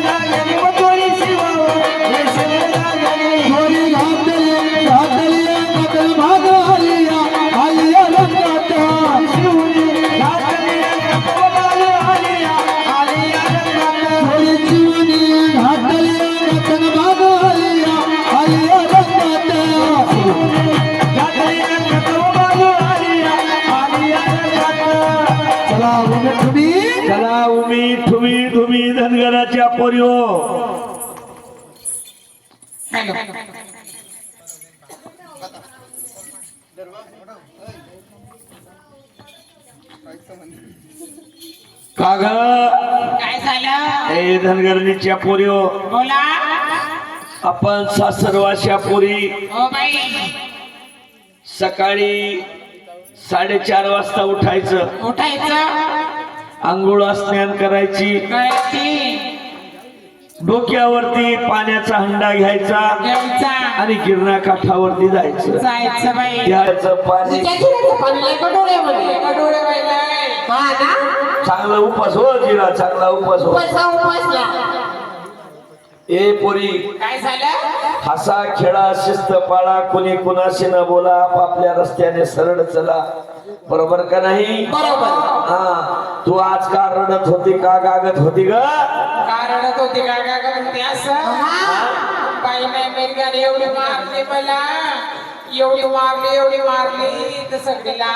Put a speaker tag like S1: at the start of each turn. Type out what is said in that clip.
S1: না बाई ठुमी धुमी धनगराच्या पोरिओ का
S2: काय झालं?
S1: ए धनगरणीच्या पोरिओ
S2: बोला.
S1: आपण सासरवाच्या पोरी.
S2: हो बाई.
S1: सकाळी साडेचार वाजता उठायचं.
S2: उठायचं.
S1: आंघोळ स्नान करायची. डोक्यावरती पाण्याचा हंडा घ्यायचा आणि गिरणा काठावरती जायचं. पाणी चांगला उपास हो जिरा चांगला उपास हो. ए पोरी
S2: काय झालं?
S1: हसा खेळा शिस्त पाळा कोणी कुणाशी न बोला आपापल्या रस्त्याने सरळ चला. बरोबर का नाही?
S2: बरोबर.
S1: हा. तू आज का रडत होती का गागत होती ग?
S2: कारणच होती का का म्हणते असं? बाई नाही एवढी मारली मला. एवढी मारली एवढी मारली. तर सगळीला